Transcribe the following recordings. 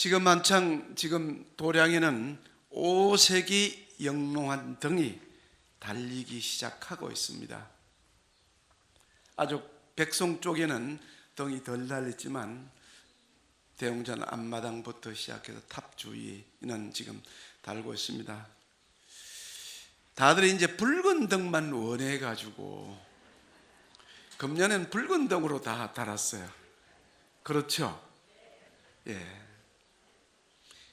지금 한창 지금 도량에는 오색이 영롱한 등이 달리기 시작하고 있습니다. 아주 백송 쪽에는 등이 덜 달렸지만 대웅전 앞마당부터 시작해서 탑 주위는 지금 달고 있습니다. 다들 이제 붉은 등만 원해 가지고 금년엔 붉은 등으로 다 달았어요. 그렇죠? 예.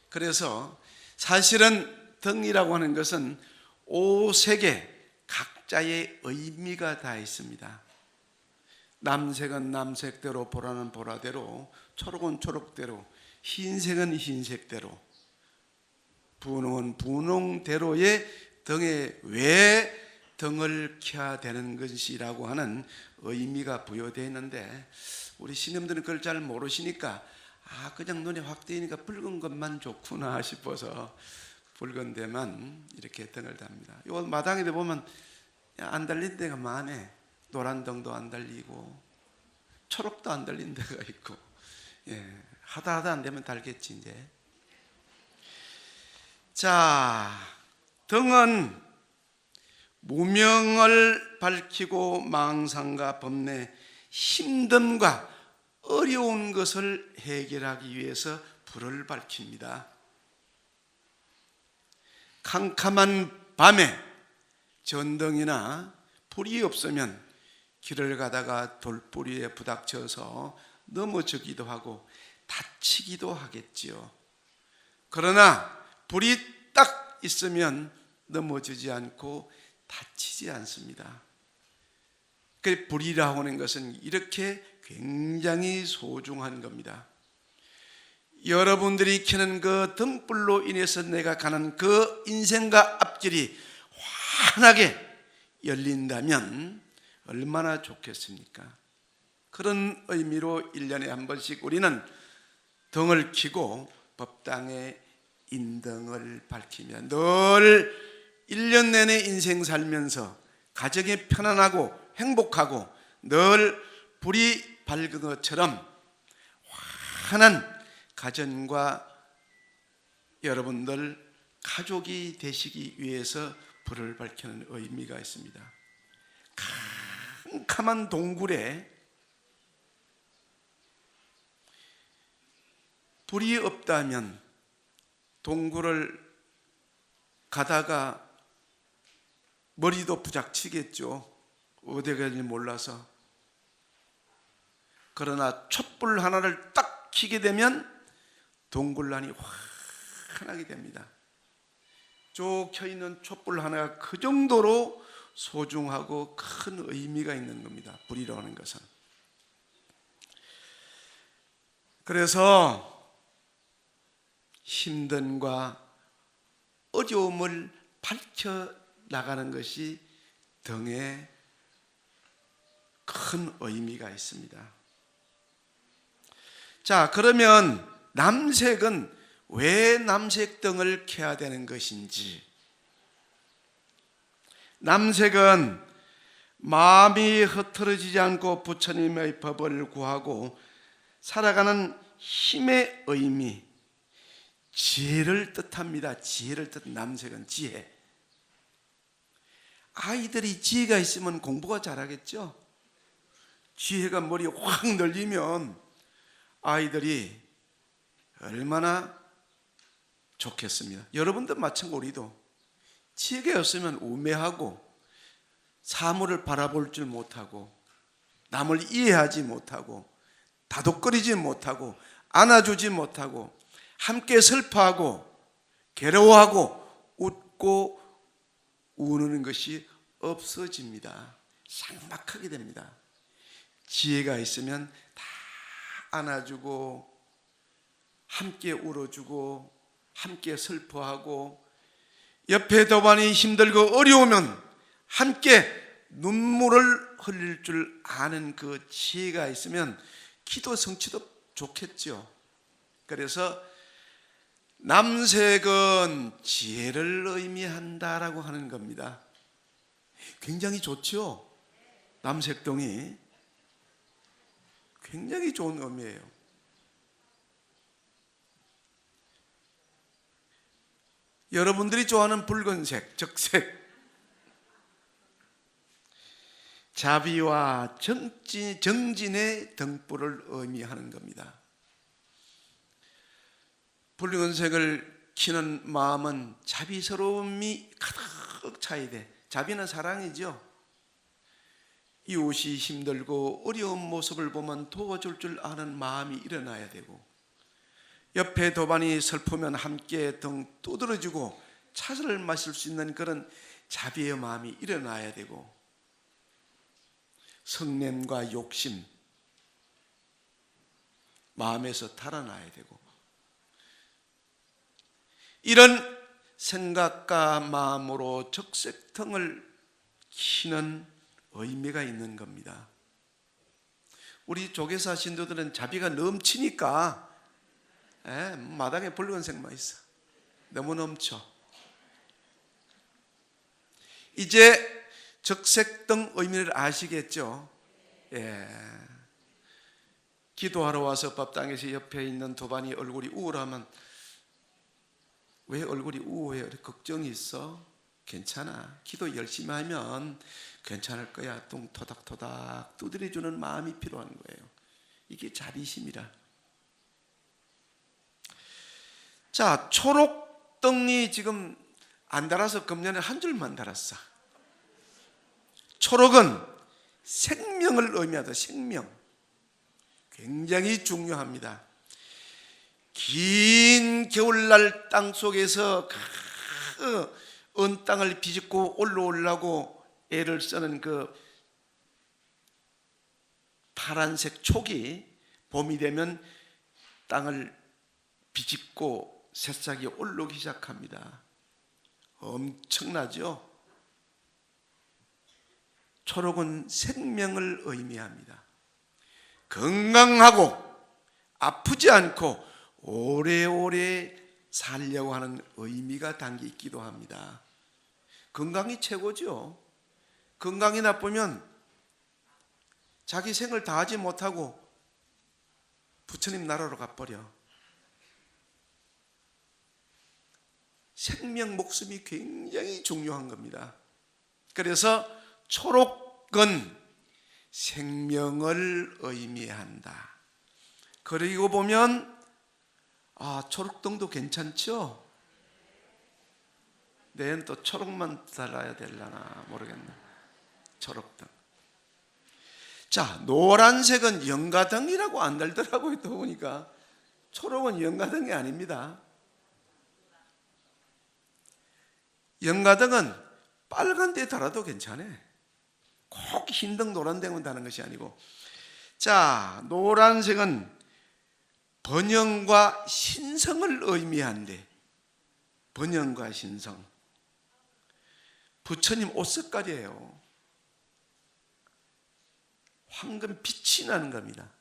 그래서 사실은 등이라고 하는 것은 오색에 각자의 의미가 다 있습니다. 남색은 남색대로, 보라는 보라대로, 초록은 초록대로, 흰색은 흰색대로, 분홍은 분홍대로의 등에 왜 등을 켜야 되는 것이라고 하는 의미가 부여되어 있는데 우리 신님들은 그걸 잘 모르시니까 아 그냥 눈에 확 띄니까 붉은 것만 좋구나 싶어서 붉은 데만 이렇게 등을 답니다. 요 마당에 보면 안 달린 데가 많네. 노란 등도 안 달리고 초록도 안 달린 데가 있고 예, 하다 하다 안 되면 달겠지 이제. 자 등은 무명을 밝히고 망상과 범내 힘듦과 어려운 것을 해결하기 위해서 불을 밝힙니다. 캄캄한 밤에 전등이나 불이 없으면 길을 가다가 돌뿌리에 부닥쳐서 넘어지기도 하고 다치기도 하겠지요. 그러나 불이 딱 있으면 넘어지지 않고 다치지 않습니다. 그 불이라고 하는 것은 이렇게 굉장히 소중한 겁니다. 여러분들이 켜는 그 등불로 인해서 내가 가는 그 인생과 앞길이 환하게 열린다면 얼마나 좋겠습니까? 그런 의미로 1년에 한 번씩 우리는 등을 켜고 법당의 인등을 밝히며 늘 1년 내내 인생 살면서 가정이 편안하고 행복하고 늘 불이 밝은 것처럼 환한 가정과 여러분들 가족이 되시기 위해서 불을 밝히는 의미가 있습니다. 캄캄한 동굴에 불이 없다면 동굴을 가다가 머리도 부작치겠죠. 어디 가는지 몰라서. 그러나 촛불 하나를 딱 켜게 되면 동굴란이 환하게 됩니다. 쭉 켜있는 촛불 하나가 그 정도로 소중하고 큰 의미가 있는 겁니다. 불이라고 하는 것은. 그래서 힘든과 어려움을 밝혀 나가는 것이 등에 큰 의미가 있습니다. 자, 그러면 남색은 왜 남색 등을 켜야 되는 것인지. 남색은 마음이 흐트러지지 않고 부처님의 법을 구하고 살아가는 힘의 의미, 지혜를 뜻합니다. 지혜를 뜻, 남색은 지혜. 아이들이 지혜가 있으면 공부가 잘하겠죠? 지혜가 머리에 확 늘리면 아이들이 얼마나 좋겠습니다. 여러분도 마찬가지로 우리도 지혜가 없으면 우매하고 사물을 바라볼 줄 못하고 남을 이해하지 못하고 다독거리지 못하고 안아주지 못하고 함께 슬퍼하고 괴로워하고 웃고 우는 것이 없어집니다. 삭막하게 됩니다. 지혜가 있으면 다 안아주고 함께 울어주고 함께 슬퍼하고 옆에 더반이 힘들고 어려우면 함께 눈물을 흘릴 줄 아는 그 지혜가 있으면 기도 성취도 좋겠죠. 그래서 남색은 지혜를 의미한다라고 하는 겁니다. 굉장히 좋죠? 남색동이 굉장히 좋은 의미예요. 여러분들이 좋아하는 붉은색, 적색. 자비와 정진, 정진의 등불을 의미하는 겁니다. 붉은색을 키는 마음은 자비스러움이 가득 차야 돼. 자비는 사랑이죠. 이웃이 힘들고 어려운 모습을 보면 도와줄 줄 아는 마음이 일어나야 되고 옆에 도반이 슬프면 함께 등 두드려주고 차를 마실 수 있는 그런 자비의 마음이 일어나야 되고 성냄과 욕심 마음에서 달아나야 되고 이런 생각과 마음으로 적색등을 키는 의미가 있는 겁니다. 우리 조계사 신도들은 자비가 넘치니까 에, 마당에 붉은색만 있어. 너무 넘쳐. 이제 적색등 의미를 아시겠죠? 예. 기도하러 와서 밥당에서 옆에 있는 도반이 얼굴이 우울하면 왜 얼굴이 우울해? 걱정이 있어? 괜찮아. 기도 열심히 하면 괜찮을 거야. 똥 토닥토닥 두드려주는 마음이 필요한 거예요. 이게 자비심이라. 자, 초록등이 지금 안 달아서 금년에 한 줄만 달았어. 초록은 생명을 의미하다, 생명. 굉장히 중요합니다. 긴 겨울날 땅 속에서 그 은 땅을 비집고 올라오려고 애를 쓰는 그 파란색 촉이 봄이 되면 땅을 비집고 새싹이 올라오기 시작합니다. 엄청나죠? 초록은 생명을 의미합니다. 건강하고 아프지 않고 오래오래 살려고 하는 의미가 담겨 있기도 합니다. 건강이 최고죠. 건강이 나쁘면 자기 생을 다하지 못하고 부처님 나라로 가버려. 생명 목숨이 굉장히 중요한 겁니다. 그래서 초록은 생명을 의미한다. 그리고 보면 아 초록등도 괜찮죠? 내년 또 초록만 달아야 될라나 모르겠네. 초록등. 자, 노란색은 연가등이라고 안 달더라고요. 또 보니까 초록은 연가등이 아닙니다. 연가등은 빨간 데 달아도 괜찮아. 꼭 흰등 노란 등만 다는 것이 아니고. 자, 노란색은 번영과 신성을 의미한대. 번영과 신성. 부처님 옷 색깔이에요. 황금 빛이 나는 겁니다.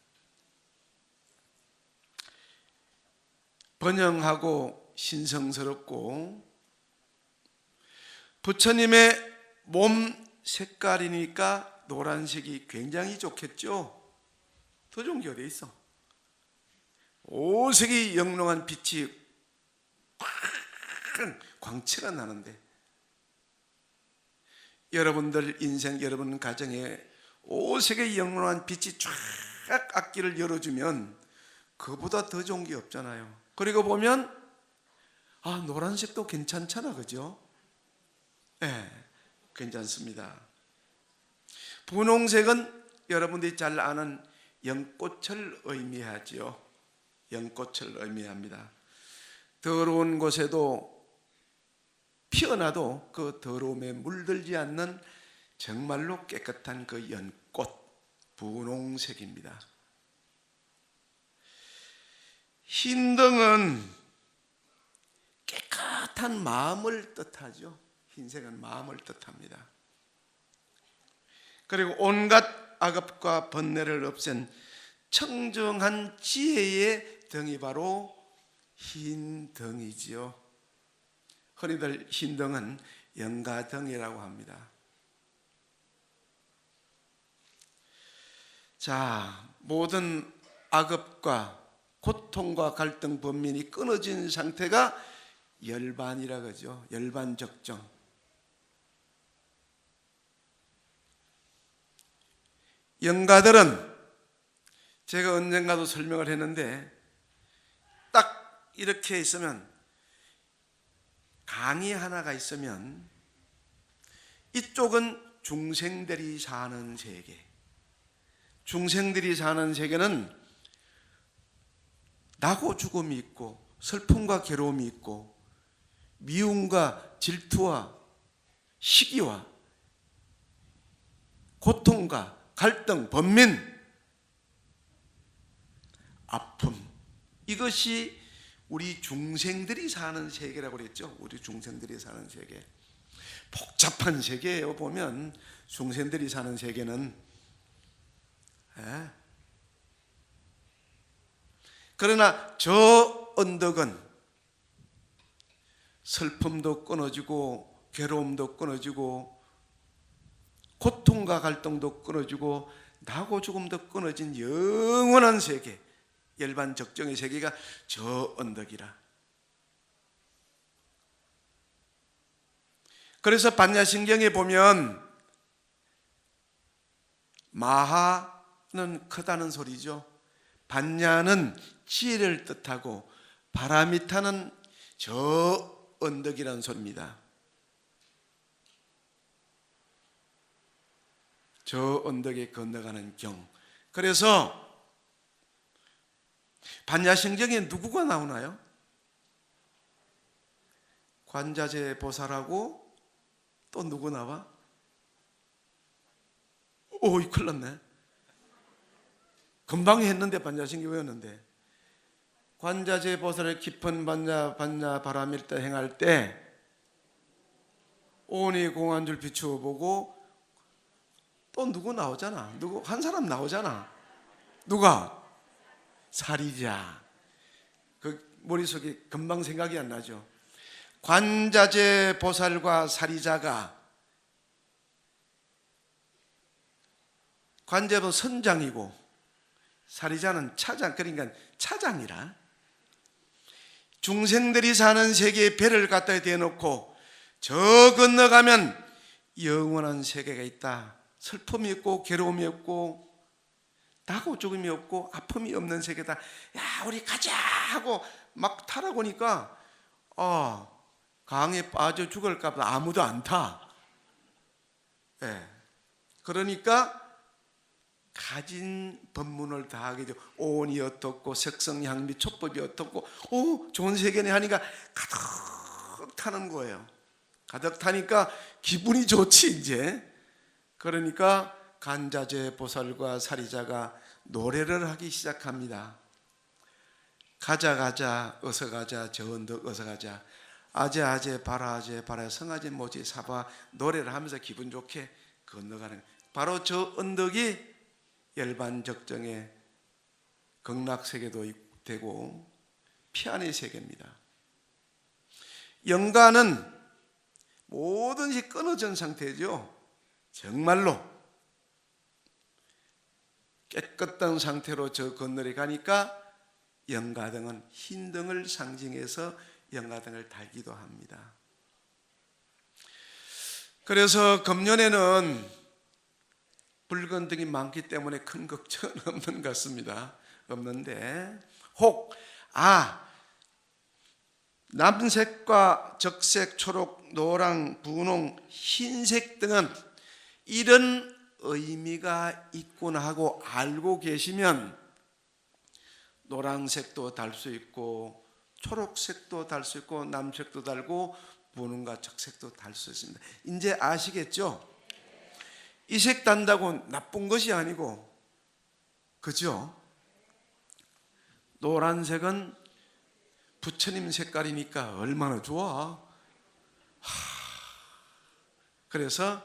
번영하고 신성스럽고 부처님의 몸 색깔이니까 노란색이 굉장히 좋겠죠. 어디 있어? 오색이 영롱한 빛이 광채가 나는데 여러분들 인생 여러분 가정에 오색의 영롱한 빛이 쫙 앞길을 열어주면 그보다 더 좋은 게 없잖아요. 그리고 보면 아 노란색도 괜찮잖아, 그죠? 예, 네, 괜찮습니다. 분홍색은 여러분들이 잘 아는 연꽃을 의미하지요. 연꽃을 의미합니다. 더러운 곳에도 피어나도 그 더러움에 물들지 않는 정말로 깨끗한 그 연꽃 분홍색입니다. 흰등은 깨끗한 마음을 뜻하죠. 흰색은 마음을 뜻합니다. 그리고 온갖 악업과 번뇌를 없앤 청정한 지혜의 등이 바로 흰 등이지요. 흔히들 흰 등은 영가등이라고 합니다. 자, 모든 악업과 고통과 갈등 범민이 끊어진 상태가 열반이라 그러죠. 열반 적정. 영가들은 제가 언젠가도 설명을 했는데 딱 이렇게 있으면 강이 하나가 있으면 이쪽은 중생들이 사는 세계. 중생들이 사는 세계는 나고 죽음이 있고 슬픔과 괴로움이 있고 미움과 질투와 시기와 고통과 갈등, 번민, 아픔 이것이 우리 중생들이 사는 세계라고 그랬죠. 우리 중생들이 사는 세계. 복잡한 세계예요. 보면 중생들이 사는 세계는 예. 그러나 저 언덕은 슬픔도 끊어지고 괴로움도 끊어지고 고통과 갈등도 끊어지고 나고 죽음도 끊어진 영원한 세계 열반 적정의 세계가 저 언덕이라. 그래서 반야신경에 보면 마하 는 크다는 소리죠 반야는 지혜를 뜻하고 바라미타는 저 언덕이라는 소리입니다 저 언덕에 건너가는 경. 그래서 반야신경에 누구가 나오나요? 관자재 보살하고 또 누구 나와? 오, 이 큰일 났네. 금방 했는데 반야신경 외웠는데 관자재 보살의 깊은 반야 반야 바람일 때 행할 때 온이 공한 줄 비추어 보고 또 누구 나오잖아. 누구 한 사람 나오잖아. 누가? 사리자. 그 머릿속에 금방 생각이 안 나죠. 관자재 보살과 사리자가 관제도 선장이고 사리자는 차장 그러니까 차장이라 중생들이 사는 세계에 배를 갖다 대놓고 저 건너가면 영원한 세계가 있다. 슬픔이 없고 괴로움이 없고 나고 죽음이 없고 아픔이 없는 세계다. 야, 우리 가자 하고 막 타라 보니까 어, 강에 빠져 죽을까 봐 아무도 안 타. 예. 그러니까 가진 법문을 다 하게 되고 오온이 어떻고 색성향미 촉법이 어떻고 오 좋은 세계네 하니까 가득 타는 거예요. 가득 타니까 기분이 좋지 이제. 그러니까 간자재 보살과 사리자가 노래를 하기 시작합니다. 가자 가자 어서 가자 저 언덕 어서 가자 아재 아재 바라 아재 바라 성아재 모지 사바 노래를 하면서 기분 좋게 건너가는 바로 저 언덕이 열반 적정의 극락 세계도 되고 피안의 세계입니다. 영가는 것이 끊어진 상태죠. 정말로 깨끗한 상태로 저 건너리 가니까 영가등은 흰 등을 상징해서 영가등을 달기도 합니다. 그래서 금년에는 붉은 등이 많기 때문에 큰 걱정은 없는 것 같습니다. 없는데 혹 아, 남색과 적색, 초록, 노랑, 분홍, 흰색 등은 이런 의미가 있구나 하고 알고 계시면 노란색도 달 수 있고 초록색도 달 수 있고 남색도 달고 분홍과 적색도 달 수 있습니다. 이제 아시겠죠? 이색 단다고 나쁜 것이 아니고 그죠? 노란색은 부처님 색깔이니까 얼마나 좋아. 하. 그래서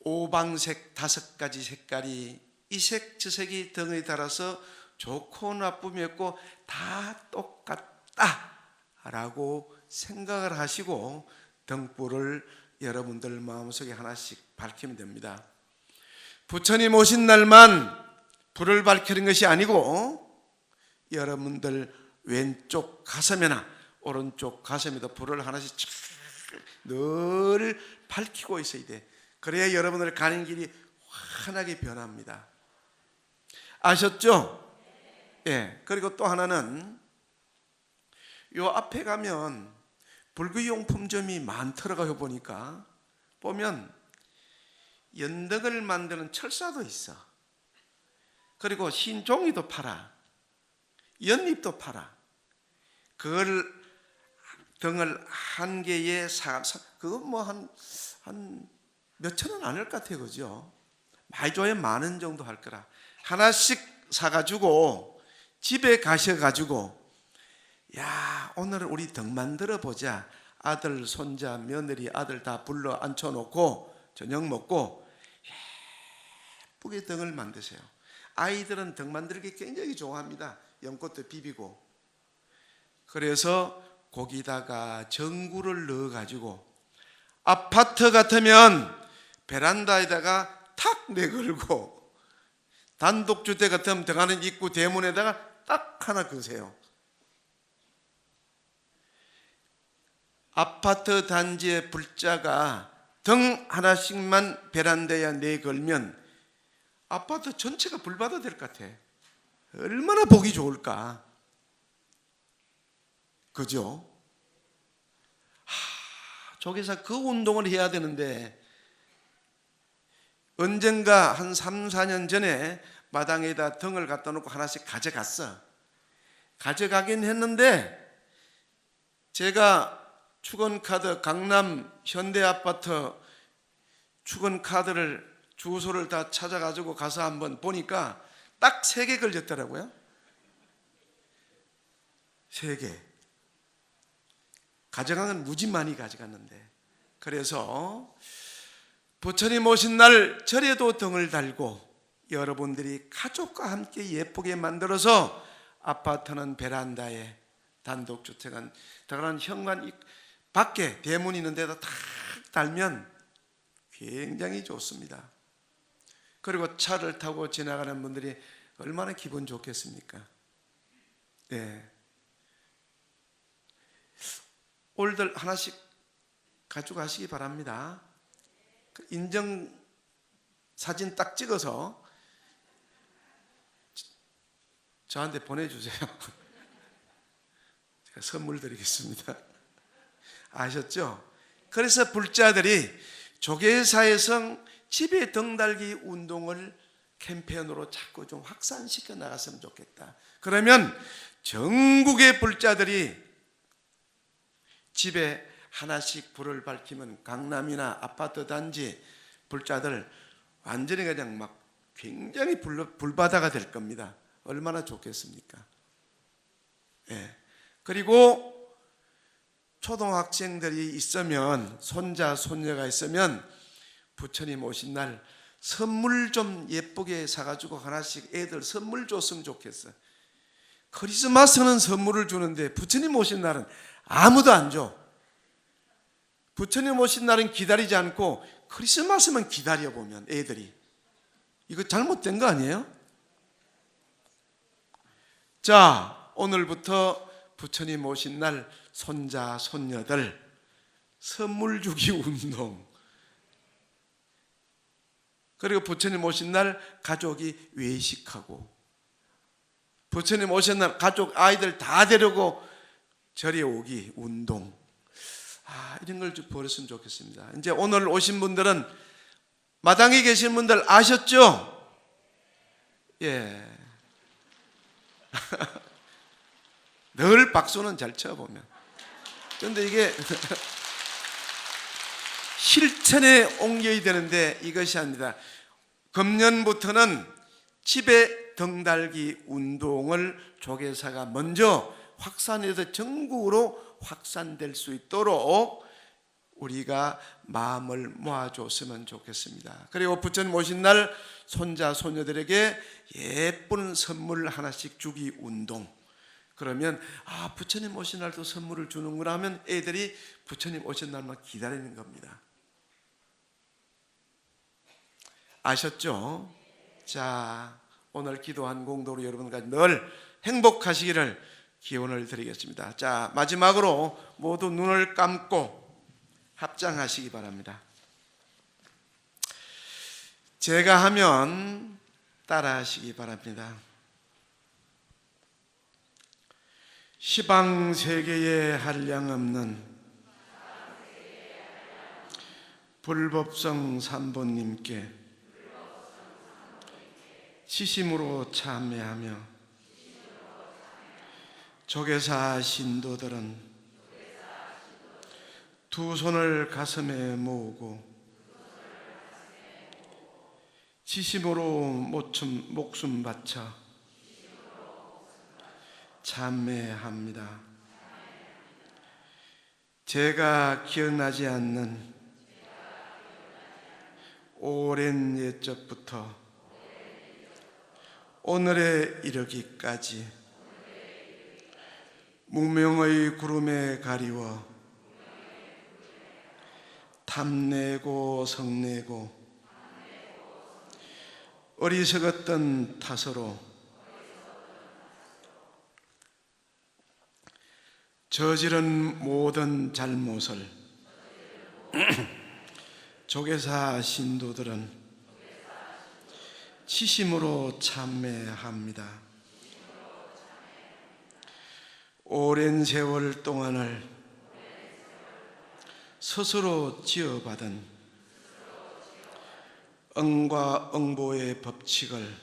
오방색 다섯 가지 색깔이 이색 저색이 등에 따라서 좋고 나쁨이 없고 다 똑같다라고 생각을 하시고 등불을 여러분들 마음속에 하나씩 밝히면 됩니다. 부처님 오신 날만 불을 밝히는 것이 아니고 여러분들 왼쪽 가슴에나 오른쪽 가슴에도 불을 하나씩 쫙늘 밝히고 있어야 돼. 그래야 여러분들 가는 길이 환하게 변합니다. 아셨죠? 예. 그리고 또 하나는 요 앞에 가면 불구용품점이 많더라고요 보니까 보면 연등을 만드는 철사도 있어. 그리고 흰 종이도 팔아. 연잎도 팔아. 그걸 등을 한 개에 사, 사 그거 뭐한 한 몇천 원 아닐 것 같아요, 그죠? 많이 줘야 만 원 정도 할 거라. 하나씩 사가지고 집에 가셔가지고 야 오늘 우리 등 만들어 보자. 아들, 손자, 며느리, 아들 다 불러 앉혀놓고 저녁 먹고 예쁘게 등을 만드세요. 아이들은 등 만들기 굉장히 좋아합니다. 연꽃도 비비고. 그래서 거기다가 전구를 넣어 가지고 아파트 같으면 베란다에다가 탁 내걸고 단독주택 같으면 들어가는 입구 대문에다가 딱 하나 그으세요. 아파트 단지의 불자가 등 하나씩만 베란다에 내걸면 아파트 전체가 불받아 될 것 같아. 얼마나 보기 좋을까? 그죠? 하, 저기서 그 운동을 해야 되는데 언젠가 한 3, 4년 전에 마당에다 등을 갖다 놓고 하나씩 가져갔어. 가져가긴 했는데 제가 축원카드 강남 현대아파트 축원카드를 주소를 다 찾아가지고 가서 한번 보니까 딱 세 개 걸렸더라고요. 세 개. 가져간 건 무지 많이 가져갔는데. 그래서 부처님 오신 날 절에도 등을 달고 여러분들이 가족과 함께 예쁘게 만들어서 아파트는 베란다에 단독주택은 들어가는 현관 이- 밖에 대문 있는 데다 탁 달면 굉장히 좋습니다. 그리고 차를 타고 지나가는 분들이 얼마나 기분 좋겠습니까? 네. 올들 하나씩 가져가시기 바랍니다. 그 인정 사진 딱 찍어서 저한테 보내주세요. 제가 선물 드리겠습니다. 아셨죠? 그래서 불자들이 조계사에서 집에 등달기 운동을 캠페인으로 자꾸 좀 확산시켜 나갔으면 좋겠다. 그러면 전국의 불자들이 집에 하나씩 불을 밝히면 강남이나 아파트 단지 불자들 완전히 그냥 막 굉장히 불, 불바다가 될 겁니다. 얼마나 좋겠습니까? 예. 그리고 초등학생들이 있으면 손자 손녀가 있으면 부처님 오신 날 선물 좀 예쁘게 사가지고 하나씩 애들 선물 줬으면 좋겠어. 크리스마스는 선물을 주는데 부처님 오신 날은 아무도 안 줘. 부처님 오신 날은 기다리지 않고 크리스마스만 기다려 보면 애들이 이거 잘못된 거 아니에요? 자, 오늘부터 부처님 오신 날 손자 손녀들 선물 주기 운동 그리고 부처님 오신 날 가족이 외식하고 부처님 오신 날 가족 아이들 다 데리고 절에 오기 운동 아, 이런 걸 좀 버렸으면 좋겠습니다. 이제 오늘 오신 분들은 마당에 계신 분들 아셨죠? 예. 늘 박수는 잘 쳐보면. 그런데 이게 실천에 옮겨야 되는데 이것이 아니다. 금년부터는 집에 등달기 운동을 조계사가 먼저 확산해서 전국으로 확산될 수 있도록 우리가 마음을 모아줬으면 좋겠습니다. 그리고 부처님 오신 날 손자 손녀들에게 예쁜 선물 하나씩 주기 운동. 그러면 아 부처님 오신 날도 선물을 주는구나 하면 애들이 부처님 오신 날만 기다리는 겁니다. 아셨죠? 자 오늘 기도한 공도로 여러분과 늘 행복하시기를 기원을 드리겠습니다. 자, 마지막으로 모두 눈을 감고 합장하시기 바랍니다. 제가 하면 따라 하시기 바랍니다. 시방 세계에 한량 없는 불법성 삼본님께 시심으로 참회하며 조계사 신도들은 두 손을 가슴에 모으고 지심으로 목숨, 바쳐 참매합니다. 제가 기억나지 않는 오랜 옛적부터 오늘에 이르기까지 무명의 구름에 가리워 탐내고 성내고 어리석었던 탓으로 저지른 모든 잘못을 조계사 신도들은 치심으로 참매합니다. 오랜 세월 동안을 스스로 지어받은 응과 응보의 법칙을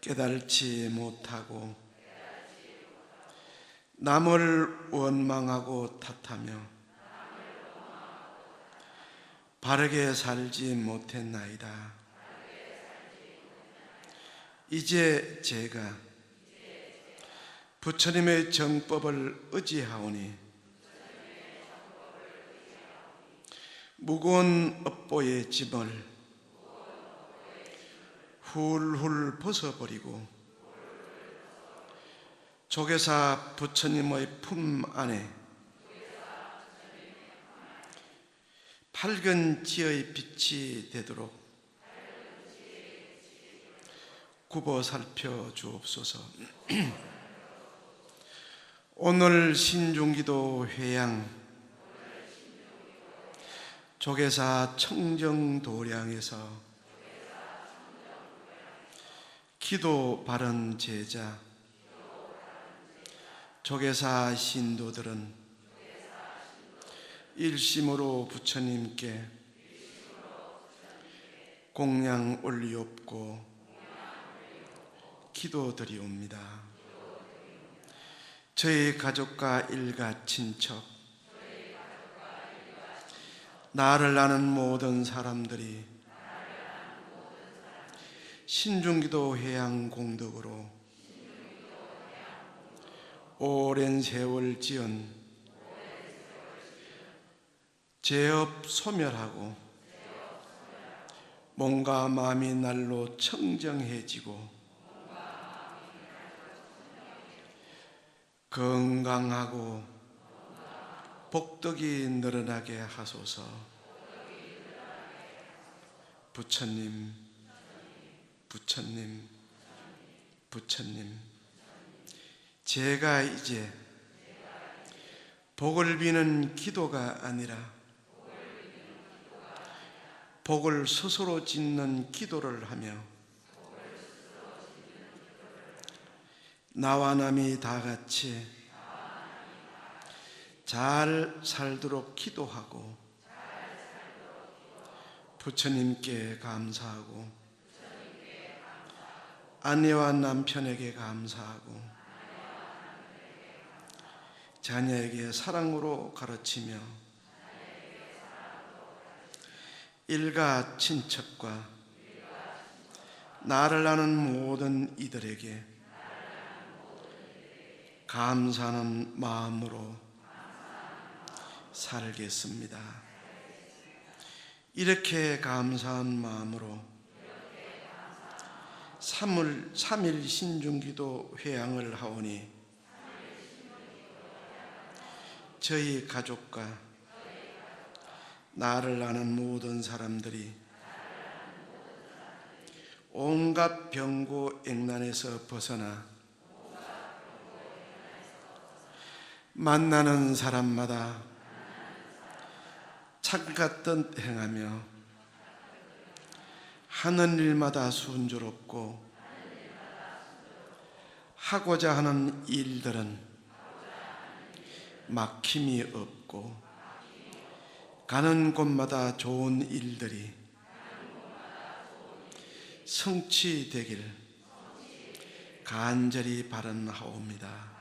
깨달지 못하고 남을 원망하고 탓하며 바르게 살지 못했나이다. 이제 제가 부처님의 정법을 의지하오니 무거운 업보의 짐을 훌훌 벗어버리고 조계사 부처님의 품 안에 밝은 지의 빛이 되도록 굽어 살펴 주옵소서. 오늘 신중기도 회양 조계사 청정도량에서 기도 바른 제자 조계사 신도들은 일심으로 부처님께 공양 올리옵고 기도드리옵니다. 저희 가족과 일가 친척 나를 아는 모든 사람들이 신중기도 회양 공덕으로 오랜 세월 지은 죄업 소멸하고 몸과 마음이 날로 청정해지고 건강하고 복덕이 늘어나게 하소서. 부처님 부처님 부처님. 제가 이제 복을 비는 기도가 아니라 복을 스스로 짓는 기도를 하며 나와 남이 다 같이 잘 살도록 기도하고 부처님께 감사하고 아내와 남편에게 감사하고 자녀에게 사랑으로 가르치며 일가 친척과 나를 아는 모든 이들에게 감사하는 마음으로 살겠습니다. 이렇게 감사한 마음으로 3일, 3일 신중기도 회양을 하오니 저희 가족과 나를 아는 모든 사람들이 온갖 병고 액난에서 벗어나 만나는 사람마다 창같듯 행하며 하는 일마다 순조롭고 하고자 하는 일들은 막힘이 없고 가는 곳마다 좋은 일들이 성취되길 간절히 바란하옵니다.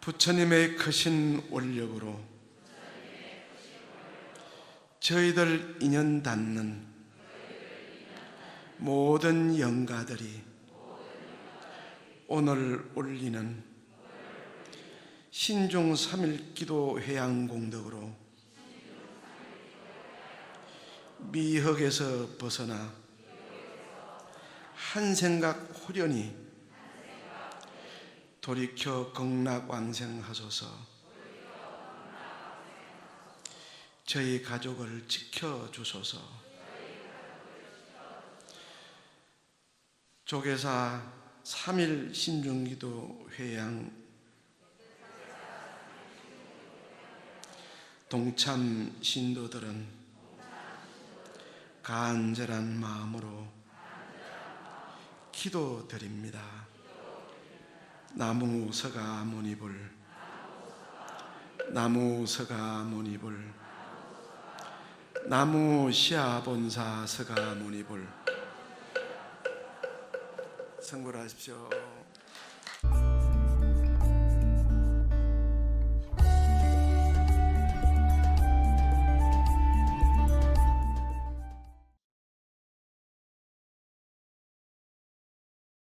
부처님의 크신 원력으로 저희들 인연 닿는 모든 영가들이 오늘 올리는 신중 삼일 기도 회양 공덕으로 미흑에서 벗어나 한 생각 호련히 돌이켜 극락 왕생하소서. 저희 가족을 지켜 주소서. 조계사 3일 신중기도 회양 동참 신도들은 간절한 마음으로 기도드립니다. 나무 서가 모니불 나무 서가 모니불 나무 시아 본사 서가 모니불 성불하십시오.